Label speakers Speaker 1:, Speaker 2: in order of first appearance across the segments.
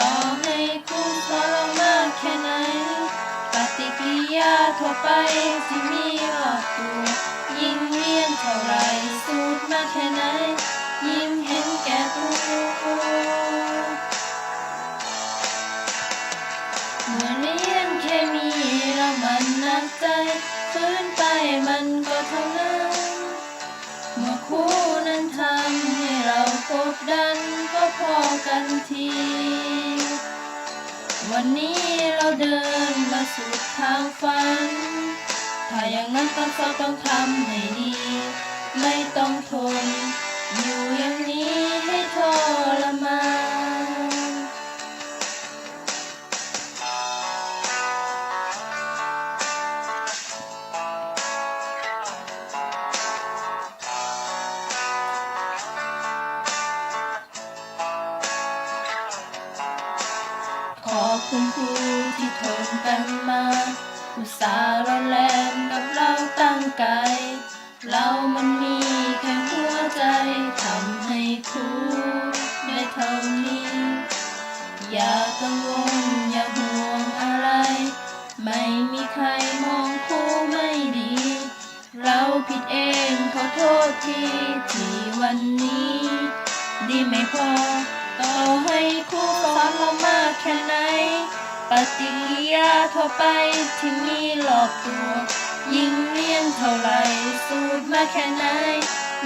Speaker 1: ต่อให้ทุกข์ทรมากแค่ไหน ปฏิกิริยาทั่วไปที่มีรอบตัวยิ่งเรียนเท่าไรสูตรมากแค่ไหน ยิ้มเห็นแก่ตัวเมื่อเรียนเคมีแล้วมันนักใจฟื้นไปมันก็เท่านั้น ดันก็พอกันที วันนี้เราเดินมาสู่ทางฝัน ถ้าอย่างนั้นต้องสอต้องทำให้ดี ไม่ต้องทน คุณครูที่ทนกันมา อุตส่าห์ร้อนแรงกับเราตั้งกายเรามันมีแค่หัวใจทำให้ครูได้เท่านี้ อย่ากังวลอย่าห่วงอะไร ไม่มีใครมองครูไม่ดี เราผิดเองขอโทษทีที่วันนี้ ดีไม่พอต่อให้ ปฏิกิริยาทั่วไปที่มีหลอกตัว ยิ่งเลี่ยงเท่าไรสูดมาแค่ไหน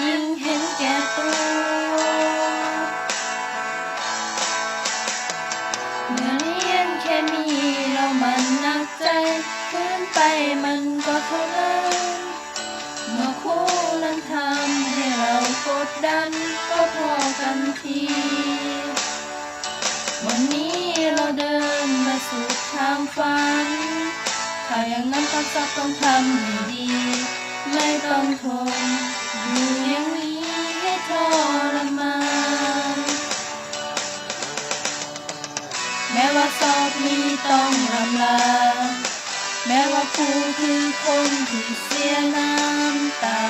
Speaker 1: ยิ่งเห็นแก่ตัว เมื่อเรียนแค่มีเรามันหนักใจฟื้นไปมันก็เท่านั้นเมื่อครูนั้นทำให้เรากดดันก็พอกันที วันนี้เราเดิน ฝัน ถ้าอย่างนั้นต้องสักต้องทำให้ดี ไม่ต้องทนอยู่อย่างนี้ให้ทรมานแม้ว่าสอบนี้ต้องรำลา แม้ว่าครูคือคนที่เสียน้ำตา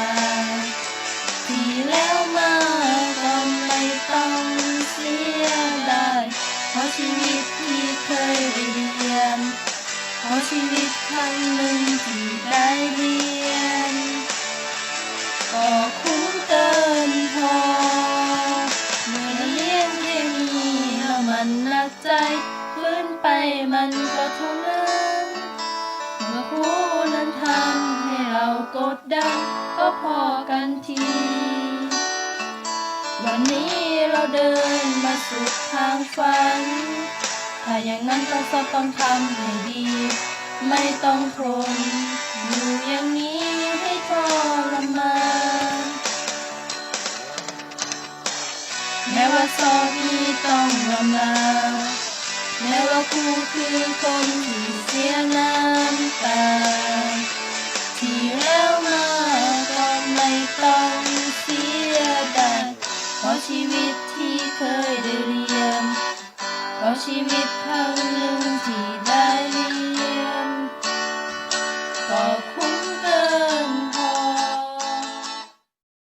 Speaker 1: ที่แล้วมา มันหนักใจฟื้นไปมันก็เท่านั้นเมื่อครูนั้นทำให้เรากดดันก็พอกันที วันนี้เราเดินมาสู่ทางฝัน ถ้าอย่างนั้นก็สอบต้องทำให้ดี ไม่ต้องทนอยู่อย่างนี้ให้ทรมานแม้ว่าสอบนี้ ต้องลำลาแม้ว่าครูคือคนที่เสียน้ำตา ที่แล้วมาก็ไม่ต้องเสียดายเพราะชีวิตที่เคยได้เรียนเพราะชีวิตครั้งหนึ่ง